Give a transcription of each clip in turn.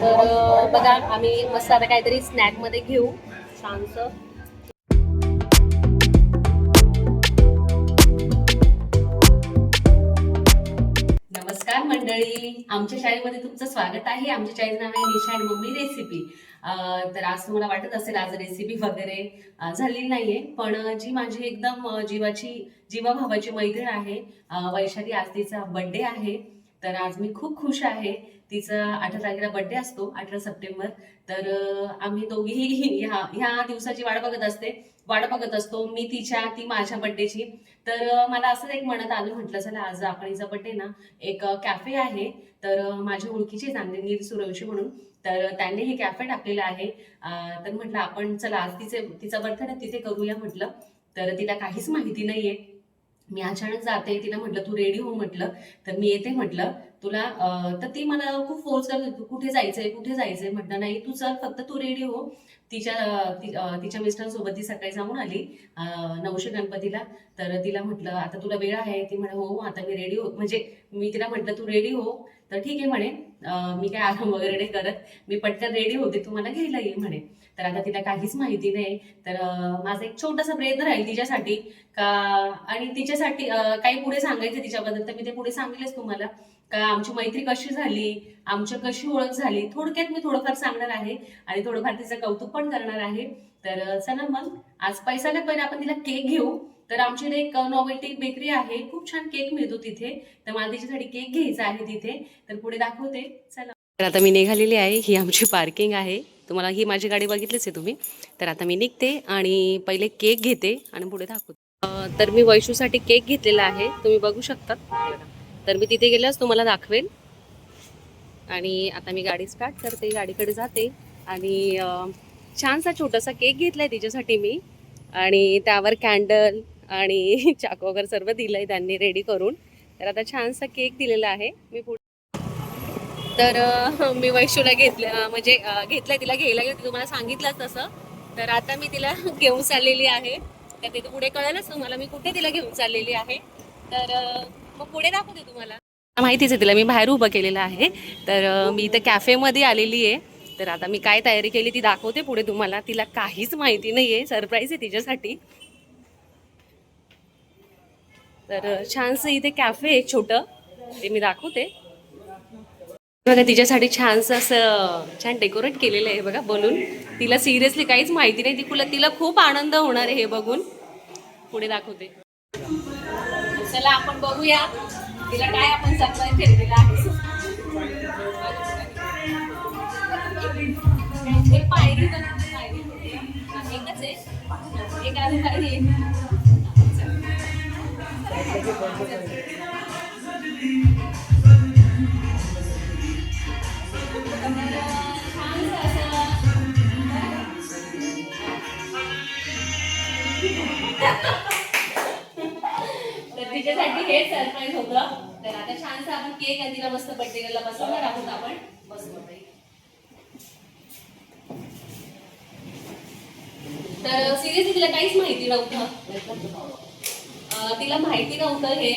तर बघा आम्ही मस्त आता काहीतरी स्नॅकमध्ये घेऊ. छानसं नमस्कार मंडळी. आमच्या शाळेमध्ये तुमचं स्वागत आहे. आमच्या शाळेचं नाव आहे निशा आणि मम्मी रेसिपी तर आज तुम्हाला वाटत असेल आज रेसिपी वगैरे झालेली नाहीये. पण जी माझी एकदम जीवाची जीवाभावाची मैत्रीण आहे वैशाली आज तिचा बर्थडे आहे. तर आज मी खूप खुश आहे तिचा अठरा तारखेला बर्थडे असतो अठरा सप्टेंबर. तर आम्ही दोघीही ह्या ह्या दिवसाची वाट बघत असते. वाट बघत असतो मी तिच्या ती माझ्या बर्थडेची तर मला असंच एक मनात आलं म्हटलं चला आज आपण हिचा बर्थडे ना एक कॅफे आहे. तर माझ्या ओळखीचे चांगले नील सुरवशी म्हणून. तर त्यांनी हे कॅफे टाकलेलं आहे. तर म्हटलं आपण चला आज तिचे तिचा बर्थडे तिथे करूया म्हटलं. तर तिला काहीच माहिती नाहीये. मी अचानक जाते तिला म्हटलं तू रेडी हो? म्हटलं. तर मी येते म्हटलं. तुला तर ती मला खूप फोर्स करत होती, कुठे जायचंय कुठे जायचंय म्हटलं नाही. तू चल फक्त तू रेडी हो. तिच्या तिच्या मिस्टरांसोबत ती सकाळी जाऊन आली नऊशे नवशे गणपतीला. तर तिला म्हटलं आता तुला वेळ आहे. ती म्हणे हो आता मी रेडी हो. म्हणजे मी तिला म्हटलं तू रेडी हो? तर ठीक आहे म्हणे. मी काय आराम वगैरे नाही करत. मी पटकन रेडी होते. तू मला घ्यायला ये म्हणे. तर आता तिला काहीच माहिती नाही. तर माझा एक छोटासा प्रयत्न राहील तिच्यासाठी. का आणि तिच्यासाठी काही पुढे सांगायचं तिच्याबद्दल तर मी ते पुढे सांगेलच तुम्हाला. का आमची मैत्री कशी झाली? आमची कशी ओळख झाली? थोडक्यात मी थोडंफार सांगणार आहे आणि थोडंफार तिचं कौतुक पण करणार आहे. तर चला मग. आज पैसाला पहिले आपण तिला केक घेऊ. तर आमची एक नॉवेल्टी बेकरी आहे. खूप छान केक मिळतो तिथे. तर मला तिच्यासाठी केक घ्यायचा आहे तिथे. तर पुढे दाखवते. चला. तर आता मी निघालेली आहे. ही आमची पार्किंग आहे. तुम्हाला ही माझी गाडी बघितलीच आहे तुम्ही. तर आता मी निघते आणि पहिले केक घेते आणि पुढे दाखवते. तर मी वैशूसाठी केक घेतलेला आहे. तुम्ही बघू शकता. तर मी तिथे गेल्यास तुम्हाला दाखवेल आणि आता मी गाडी स्टार्ट करते गाडीकडे जाते. आणि छानसा छोटासा केक घेतला आहे तिच्यासाठी मी. आणि त्यावर कॅन्डल आणि चाकू वगैरे सर्व दिलं आहे त्यांनी रेडी करून. तर आता छानसा केक दिलेला आहे. मी पुढे तर मी वैशूला घेतलं म्हणजे घेतलं घेतलंय तिला घ्यायला घेऊन तुम्हाला सांगितलंच तसं. तर आता मी तिला घेऊन चाललेली आहे. तर तिथे पुढे कळेलच तुम्हाला मी कुठे तिला घेऊन चाललेली आहे. तर मग पुढे दाखवते तुम्हाला. माहितीच आहे तिला मी बाहेर उभं केलेलं आहे. तर मी इथं कॅफेमध्ये आलेली आहे. तर आता मी काय तयारी केली ती दाखवते पुढे तुम्हाला. तिला काहीच माहिती नाही आहे सरप्राईज आहे तिच्यासाठी. तर छानसं इथे कॅफे आहे छोटं. ते मी दाखवते. बघा तिच्यासाठी छानसं असं छान डेकोरेट केलेलं आहे बघा बनून. तिला सिरियसली काहीच माहिती नाही. ती तिला खूप आनंद होणार आहे हे बघून. पुढे दाखवते. चला आपण बघूया. तिला काय आपण सरप्राईज ठेवलेला आहे. एक पायरी एकच आहे. एक अजून पायरी. आहे. आता छानसं आपण केक आणि तिला मस्त बड्डेला बसवणार आहोत आपण. बसवतो तर सिरियसली तिला काहीच माहिती नव्हतं. तिला माहिती नव्हतं हे.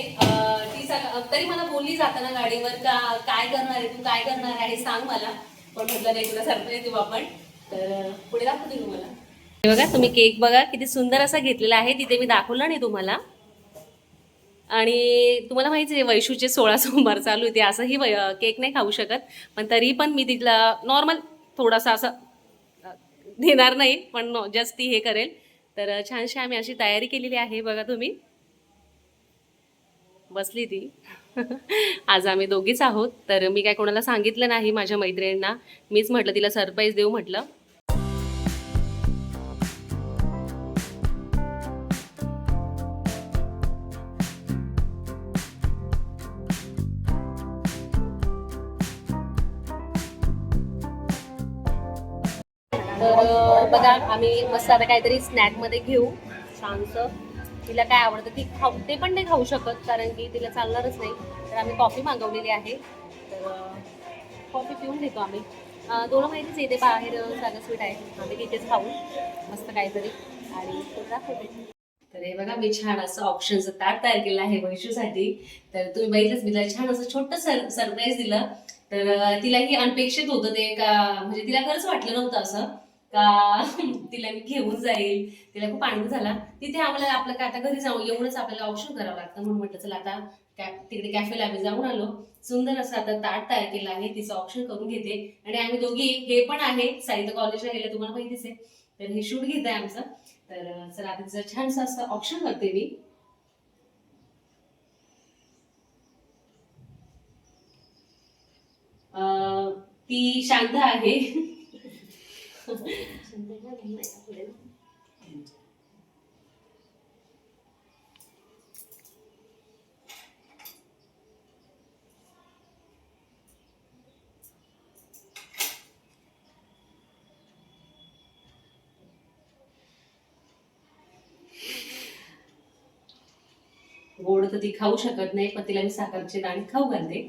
ती तरी मला बोलली जाताना गाडीवर का काय करणार आहे तू काय करणार आहे सांग मला. पण म्हटलं नाही तुला सरप्राईज देऊ आपण. तर पुढे दाखवते तुम्हाला. हे बघा तुम्ही केक बघा किती सुंदर असा घेतलेला आहे. तिथे मी दाखवला नाही तुम्हाला. आणि तुम्हाला माहिती आहे वैशूचे सोळा सोमवार चालू होते. असंही वै- केक नाही खाऊ शकत. पण तरी पण मी तिला नॉर्मल थोडासा असं देणार नाही पण जस्ट ती हे करेल. तर छानशी आम्ही अशी तयारी केलेली आहे बघा तुम्ही. बसली ती. आज आम्ही दोघीच आहोत. तर मी काय कोणाला सांगितलं नाही माझ्या मैत्रिणींना. मीच म्हटलं तिला सरप्राईज देऊ म्हटलं. तर बघा आम्ही मस्त आता काहीतरी स्नॅकमध्ये घेऊ छानसं तिला काय आवडतं ती खाऊ ते पण नाही खाऊ शकत कारण की तिला चालणारच नाही. तर आम्ही कॉफी मागवलेली आहे. तर कॉफी पिऊन घेतो आम्ही. दोन माहितीच येते बाहेर साधं स्वीट आहे. आम्ही तिथेच खाऊ. मस्त काहीतरी. आणि दाखवते. तर हे बघा मी छान असं ऑप्शनचं ताट तयार केलं आहे वैशूसाठी तर तुम्ही बघितलंच मी तिला छान असं छोटं सर सरप्राईज दिलं. तर तिलाही अनपेक्षित होतं ते का म्हणजे तिला खरंच वाटलं नव्हतं असं. का तिला मी घेऊन जाईल? तिला खूप आनंद झाला. तिथे आम्हाला आपलं काय आता घरी जाऊन येऊनच आपल्याला ऑप्शन करावं लागतं. म्हणून म्हटलं चला आता कॅ तिकडे कॅफेला आम्ही जाऊन आलो. सुंदर असं आता ताट तयार केलं आहे. तिचं ऑप्शन करून घेते. आणि आम्ही दोघी हे पण आहे. साहित्य कॉलेजला गेलं तुम्हाला माहितीच आहे. तर हे शूट घेत आहे आमचं. तर सर चला आता तिचं छानसं असं ऑप्शन करते मी. ती शांत आहे. गोड तर ती खाऊ शकत नाही पण तिला मी साखरचे दाणे खाऊ घालते.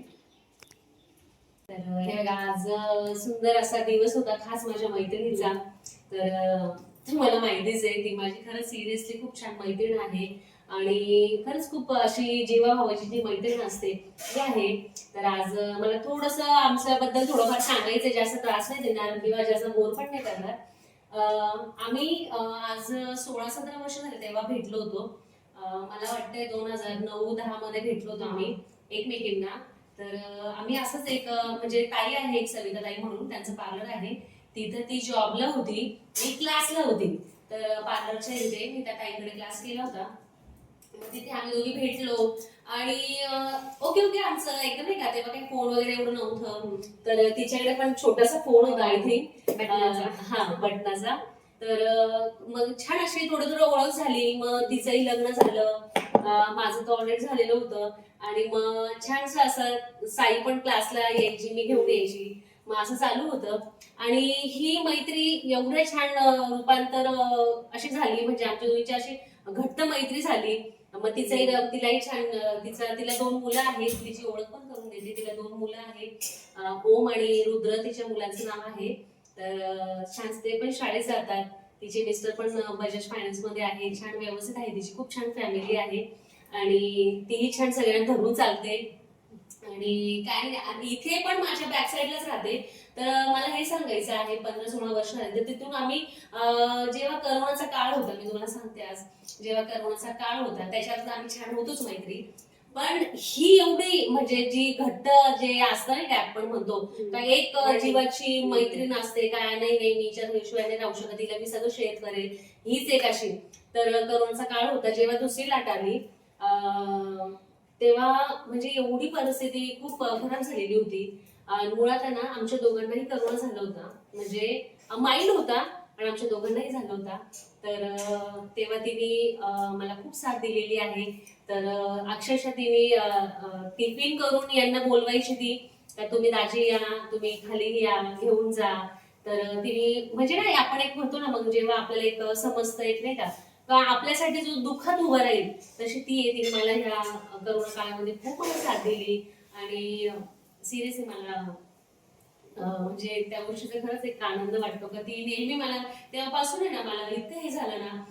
बघा, आज सुंदर असा दिवस होता खास माझ्या मैत्रिणीचा. तर मला माहितीच आहे ती माझी खरंच सिरियसली खूप छान मैत्रीण आहे. आणि खरंच खूप अशी जीवा भावाची ती मैत्रीण असते. ती आहे. तर आज मला थोडस आमच्याबद्दल थोडंफार सांगायचं जास्त त्रास नाही देणार किंवा जास्त बोर पण नाही करणार. आम्ही आज सोळा सतरा वर्ष झाले तेव्हा भेटलो होतो. मला वाटतंय दोन हजार नऊ दहा मध्ये भेटलो होतो आम्ही एकमेकींना. तर आम्ही असंच एक म्हणजे ताई आहे एक सविता ताई म्हणून त्यांचं पार्लर आहे. तिथं ती जॉबला होती मी क्लासला होती. तर पार्लरच्या इथे मी त्या ताईकडे क्लास केला होता. मग तिथे आम्ही दोघी भेटलो. आणि ओके ओके आमचं एकदम नाही का तेव्हा काही फोन वगैरे एवढं नव्हतं. तर तिच्याकडे पण छोटासा फोन होता आय थिंक. हा बटनाचा. तर मग छान अशी थोडं थोडं ओळख झाली. मग तिचंही लग्न झालं. माझं तर ऑलरेडी झालेलं होतं. आणि मग छानसं असं साई पण क्लासला यायची मी घेऊन यायची. मग असं चालू होतं. आणि ही मैत्री एवढं छान रूपांतर अशी झाली. म्हणजे आमच्या दोघीची अशी घट्ट मैत्री झाली. मग तिचाही तिलाही छान तिचा तिला दोन मुलं आहेत. तिची ओळख पण करून देते. तिला दोन मुलं आहेत. ओम आणि रुद्र तिच्या मुलांचं नाव आहे. तर छान ते पण शाळेत जातात. तिचे मिस्टर पण बजाज फायनान्समध्ये आहे. छान व्यवस्थित आहे तिची. खूप छान फॅमिली आहे. आणि तीही छान सगळ्यांना धरून चालते. आणि काय नाही इथे पण माझ्या बॅक साईडलाच राहते. तर मला हे सांगायचं आहे पंधरा सोळा वर्ष झाले तर तिथून आम्ही जेव्हा करोनाचा काळ होता मी तुम्हाला सांगते आज. जेव्हा करोनाचा काळ होता त्याच्यात आम्ही छान होतोच मैत्री. पण ही एवढी म्हणजे जी घट्ट जे असतं नाही काय आपण म्हणतो का एक जीवाची मैत्रीण असते काय नाही नाही मी हिच्या शिवाय राहू शकत तिला मी सगळं शेअर करेल. हीच एक अशी. तर करोनाचा काळ होता जेव्हा दुसरी लाट आली तेव्हा म्हणजे एवढी परिस्थिती खूप खराब झालेली होती. मुळात ना आमच्या दोघांनाही करोना झाला होता. म्हणजे माइल्ड होता पण आमच्या दोघांनाही झाला होता. तर तेव्हा तिने मला खूप साथ दिलेली आहे. तर अक्षरशः तिने टिफिन करून यांना बोलवायची ती. तर तुम्ही दाजी या तुम्ही खाली या घेऊन जा. तर तिने म्हणजे नाही आपण एक म्हणतो ना मग जेव्हा आपल्याला एक समजतं एक नाही का आपल्यासाठी जो दुःखात उभं राहील तशी ती आहे. तिने मला ह्या करोना काळामध्ये खूप मला साथ दिली. आणि सिरियसली मला म्हणजे त्या गोष्टीचा खरंच एक आनंद वाटतो. का ती नेहमी मला तेव्हापासून आहे ना मला इतकं हे झालं ना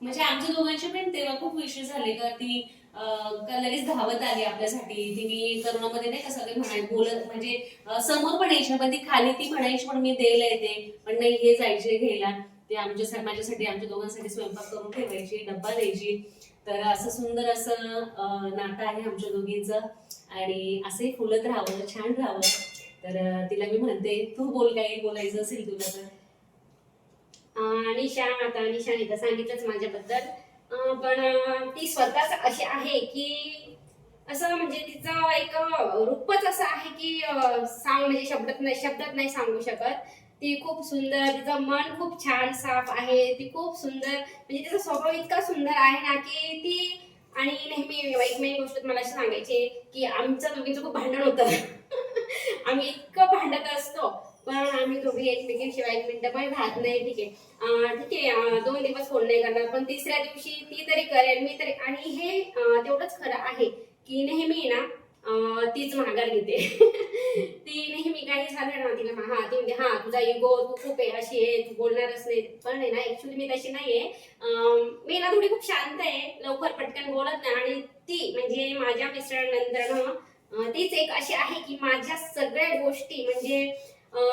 म्हणजे आमच्या दोघांचे पण तेव्हा खूप विषय झाले. का ती का लगेच धावत आली आपल्यासाठी. तिने करोनामध्ये नाही का सगळे म्हणाय बोलत म्हणजे समोर पण यायची पण ती खाली ती म्हणायची पण मी द्यायला येते पण नाही हे जायचे घ्यायला. ते आमच्या माझ्यासाठी आमच्या दोघांसाठी स्वयंपाक करून ठेवायची डब्बा द्यायची. तर असं सुंदर असं नातं आहे आमच्या दोघींचं. आणि असंही फुलत राहावं छान राहावं. तर तिला मी म्हणते तू बोल काही बोलायचं असेल तुला तर. निशा आता निशाने तर सांगितलंच माझ्याबद्दल. पण ती स्वतःच अशी आहे की असं म्हणजे तिचं एक रूपच असं आहे की सांग म्हणजे शब्दात नाही शब्दात नाही सांगू शकत. ती खूप सुंदर तिचं मन खूप छान साफ आहे. ती खूप सुंदर म्हणजे तिचा स्वभाव इतका सुंदर आहे ना की ती आणि नेहमी एक मेन गोष्ट मला अशी सांगायची की आमचं दोघींचं खूप भांडण होतं. आम्ही इतकं भांडत असतो. पण आम्ही दोघी एकमेकींशिवाय एक मिनिटं पण राहत नाही. ठीक आहे. ठीक आहे. दोन दिवस फोन नाही करणार पण तिसऱ्या दिवशी ती तरी करेल मी तरी. आणि हे तेवढंच खरं आहे की नेहमी ना तीच माघार घेते. ती नेहमी काही झालं ना तिला हा ती म्हणजे हा तुझा इगो तू खूप आहे अशी आहे तू बोलणारच नाही. पण आहे ना ऍक्च्युली मी तशी नाहीये. आहे मी ना थोडी खूप शांत आहे. लवकर पटकन बोलत नाही. आणि ती म्हणजे माझ्या मिस्टरांनंतर ना तीच एक अशी आहे की माझ्या सगळ्या गोष्टी म्हणजे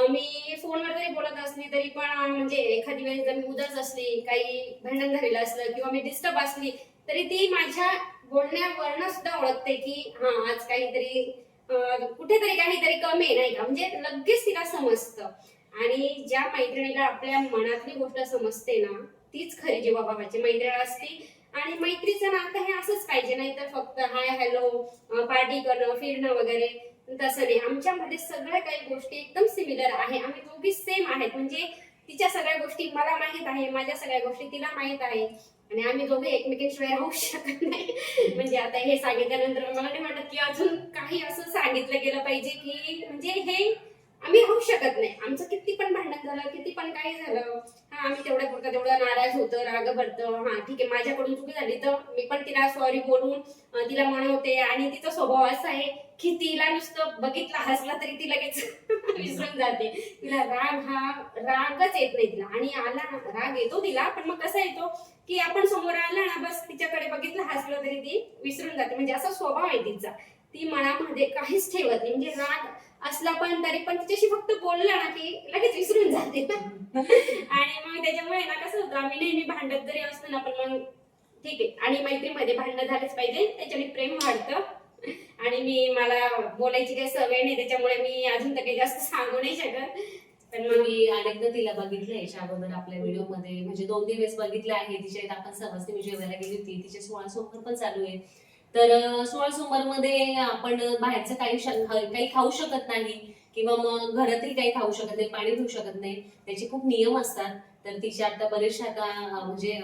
मी फोनवर जरी बोलत असली तरी पण म्हणजे एखादी वेळेस जर मी उदास असली काही भांडण झालेलं असलं किंवा मी डिस्टर्ब असली तरी ती माझ्या बोलण्यावरनं सुद्धा ओळखते की हा आज काहीतरी कुठेतरी काहीतरी कमी आहे नाही का? म्हणजे लगेच तिला समजतं. आणि ज्या मैत्रिणीला आपल्या मनातली गोष्ट समजते ना तीच खरी जीवाभावाची मैत्रीण असती. आणि मैत्रीचं नातं हे असंच पाहिजे नाही तर फक्त हाय हॅलो पार्टी करणं फिरणं वगैरे तसं नाही. आमच्यामध्ये सगळ्या काही गोष्टी एकदम सिमिलर आहे. आम्ही दोघी सेम आहेत. म्हणजे तिच्या सगळ्या गोष्टी मला माहीत आहे माझ्या सगळ्या गोष्टी तिला माहीत आहे. आणि आम्ही दोघे एकमेकांशिवाय राहू शकत नाही. म्हणजे आता हे सांगितल्यानंतर मला नाही वाटत की अजून काही असं सांगितलं गेलं पाहिजे की म्हणजे हे आम्ही होऊ शकत नाही. आमचं किती पण भांडण झालं किती पण काही झालं हा आम्ही तेवढ्या पुरतं तेवढं नाराज होतं राग भरतं हा ठीक आहे माझ्याकडून चुकी झाली तर मी पण तिला सॉरी बोलून तिला म्हणवते आणि तिचा स्वभाव असा आहे की तिला नुसतं बघितला हसला तरी ती लगेच विसरून जाते. तिला राग हा रागच येत नाही तिला. आणि आला राग येतो तिला पण मग कसा येतो की आपण समोर आला ना बस तिच्याकडे बघितलं हसलं तरी ती विसरून जाते. म्हणजे असा स्वभाव आहे तिचा. ती मनामध्ये काहीच ठेवत नाही. म्हणजे राग असला पण तरी पण तिच्याशी फक्त बोललं ना की लगेच विसरून जाते. आणि मग त्याच्यामुळे ना कसं होतं आम्ही नेहमी भांडत जरी असतो ना पण मग ठीक आहे. आणि मैत्रीमध्ये भांडणं झालेच पाहिजे त्याच्याने प्रेम वाढतं. आणि मी मला बोलायची काही सवय नाही त्याच्यामुळे मी अजून तर काही जास्त सांगू नाही शकत. पण मग मी अनेकदा तिला बघितलं याच्या अगोदर आपल्या व्हिडिओमध्ये म्हणजे दोन तीन वेळेस बघितलं आहे तिच्या आपण समजते मी जेवायला गेली होती तिचे सोळा सोमवार पण चालू आहे. तर सोळा सोमवारमध्ये आपण बाहेरचं काही काही खाऊ शकत नाही किंवा मग घरातही काही खाऊ शकत नाही पाणी पिऊ शकत नाही त्याचे खूप नियम असतात. तर तिचे आता बरेचशा आता म्हणजे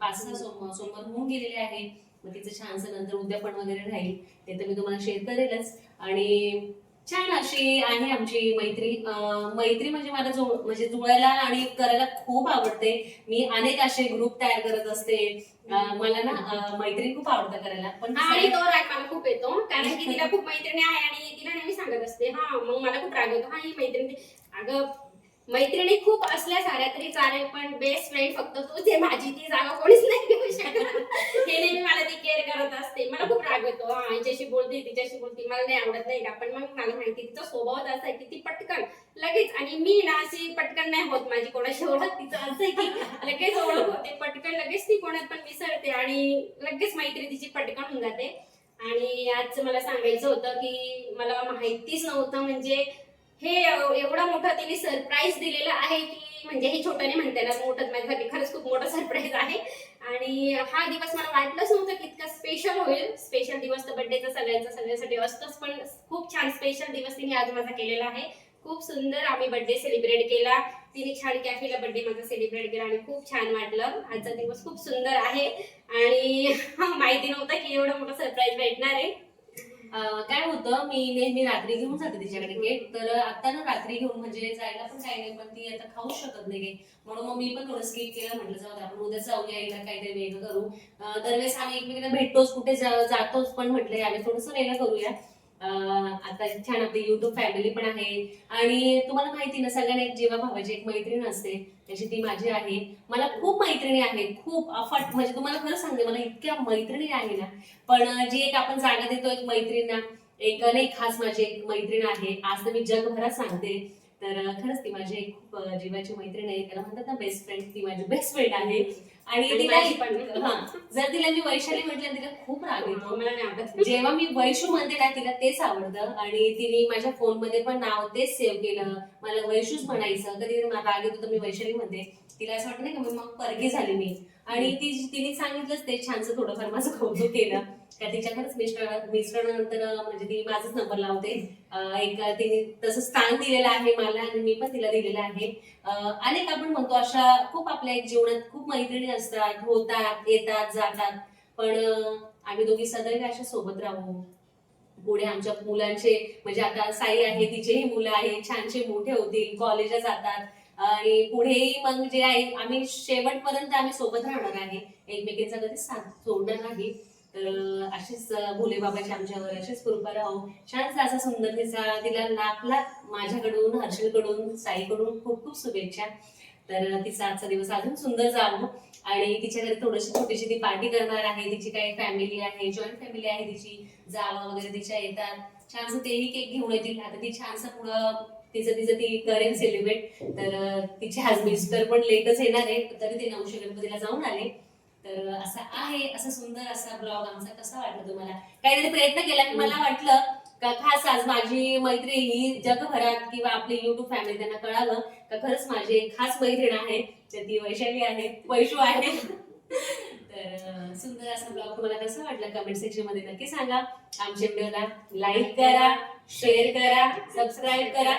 पाच सहा सोमवार होऊन गेलेले आहे. मग तिचं छानसं नंतर उद्यापन वगैरे राहील ते तर मी तुम्हाला शेअर करेलच. आणि छान अशी आहे आमची मैत्री. मैत्री म्हणजे मला जुळ म्हणजे जुळायला आणि करायला खूप आवडते. मी अनेक असे ग्रुप तयार करत असते. मला ना मैत्री खूप आवडतं करायला. पण आणि तो राग मला खूप येतो. कारण की तिला खूप मैत्रिणी आहे आणि तिला नेहमी सांगत असते हा मग मला खूप राग येतो. हा ही मैत्रिणी अगं मैत्रिणी खूप असल्या साऱ्या तरी चालेल पण बेस्ट फ्रेंड फक्त तूच आहे माझी. ती जागा कोणीच नाही घेऊ शकत हे नेहमी मला ती केअर करत असते. मला खूप राग येतो. हा हिच्याशी बोलते तिच्याशी बोलते. मला नाही आवडत नाही का? पण मग मला माहिती तिचा स्वभाव असा आहे की ती पटकन लगेच. आणि मी ना अशी पटकन नाही होत माझी कोणाशी ओळख. तिचं असं आहे की लगेच ओळख होते. पटकन लगेच ती कोणात पण मिसळते आणि लगेच मैत्री तिची पटकन होऊन जाते. आणि आज मला सांगायचं होतं की मला माहितीच नव्हतं म्हणजे हे एवढा मोठा तिने सरप्राईज दिलेला आहे की म्हणजे हे छोटं नाही म्हणते ना मोठं माझ्यासाठी खरंच खूप मोठा सरप्राईज आहे. आणि हा दिवस मला वाटलंच नव्हतं की इतका स्पेशल होईल. स्पेशल दिवस तर बर्थडेचा सगळ्यांचा सगळ्यासाठी असतोच पण खूप छान स्पेशल दिवस तिने आज माझा केलेला आहे. खूप सुंदर आम्ही बर्थडे सेलिब्रेट केला. तिने छान कॅफेला बर्थडे माझा सेलिब्रेट केला आणि खूप छान वाटलं. आजचा दिवस खूप सुंदर आहे. आणि माहिती नव्हतं की एवढं मोठं सरप्राईज भेटणार आहे. काय होतं मी नेहमी रात्री घेऊन जाते तिच्याकडे केक तर आता ना रात्री घेऊन म्हणजे जायला पण काही नाही पण ती आता खाऊ शकत नाही म्हणून मग मी पण थोडं स्किप केलं. म्हटलं जाऊ आपण उद्या जाऊया यायला काहीतरी वेगळं करू. दरवेळेस आम्ही एकमेकांना भेटतोच कुठे जातोच. पण म्हटलं आम्ही थोडंसं वेगळं करूया. आता छान आपली युट्यूब फॅमिली पण आहे. आणि तुम्हाला माहिती ना सगळ्यांना एक जेव्हा भावाची एक मैत्रीण असते त्याची ती माझी आहे. मला खूप मैत्रिणी आहेत खूप अफाट म्हणजे तुम्हाला खरं सांगते मला इतक्या मैत्रिणी आहे ना. पण जी एक आपण जागा देतो एक मैत्रीण एक नाही खास माझी एक मैत्रीण आहे. आज तर मी जगभरात सांगते. तर खरंच ती माझी एक खूप जीवाची मैत्रीण आहे. त्याला म्हणतात ना बेस्ट फ्रेंड ती माझी बेस्ट फ्रेंड आहे. आणि तिला. हा जर तिला मी वैशाली म्हटलं तिला खूप राग येतो. आवडत. जेव्हा मी वैशू म्हणते ना तिला तेच आवडतं. आणि तिने माझ्या फोनमध्ये पण नाव तेच सेव्ह केलं. मला वैशूच म्हणायचं. कधी मला राग येतो तर मी वैशाली म्हणते. तिला असं वाटतं नाही का मी मग परगी झाली मी. आणि ती तिने सांगितलंच ते छानसं थोडंफार माझं कौतुक केलं. का तिच्या खरंच मिस्टर मिस्टरांनंतर म्हणजे ती माझाच नंबर लावते. एक तिने तसं स्थान दिलेलं आहे मला आणि मी पण तिला दिलेलं आहे. अनेक आपण म्हणतो अशा खूप आपल्या एक जीवनात खूप मैत्रिणी असतात होतात येतात जातात. पण आम्ही दोघी सदैव अशा सोबत राहू. पुढे आमच्या मुलांचे म्हणजे आता साई आहे तिचेही मुलं आहे छानसे मोठे होतील कॉलेजला जातात. आणि पुढेही मग जे आहे आम्ही शेवटपर्यंत आम्ही सोबत राहणार आहे. एकमेकींचा कधी साथ सोडणार नाही. तर अशीच भोले बाबाची आमच्यावर अशीच कृपा राहो. छानसा असा सुंदर तिचा तिला लाख लाख माझ्याकडून हर्षलकडून साईकडून खूप खूप शुभेच्छा. तर तिचा आजचा दिवस अजून सुंदर जावं आणि तिच्या घरी थोडीशी छोटीशी ती पार्टी करणार आहे. तिची काही फॅमिली आहे जॉईंट फॅमिली आहे तिची. जावा वगैरे तिच्या येतात. छानसं तेही केक घेऊन येतील. आता ती छानसं पुढं तिचं तिचं ती करेन सेलिब्रेट तर तिचे आज पण लेटच येणार आहे तरी ते नऊशे गणपतीला जाऊन आले. तर असा असं आहे असं सुंदर असा ब्लॉग आमचा. कसा वाटला तुम्हाला? काहीतरी प्रयत्न केला की मला वाटलं का खास आज माझी मैत्री ही जगभरात किंवा आपली युट्यूब फॅमिली त्यांना कळावं का खरंच माझी एक खास मैत्रीण आहे तर ती वैशाली आहे वैशू आहे. तर सुंदर असा ब्लॉग तुम्हाला कसं वाटलं? कमेंट सेक्शनमध्ये नक्की सांगा. आमच्या व्हिडिओला लाईक करा शेअर करा सबस्क्राईब करा.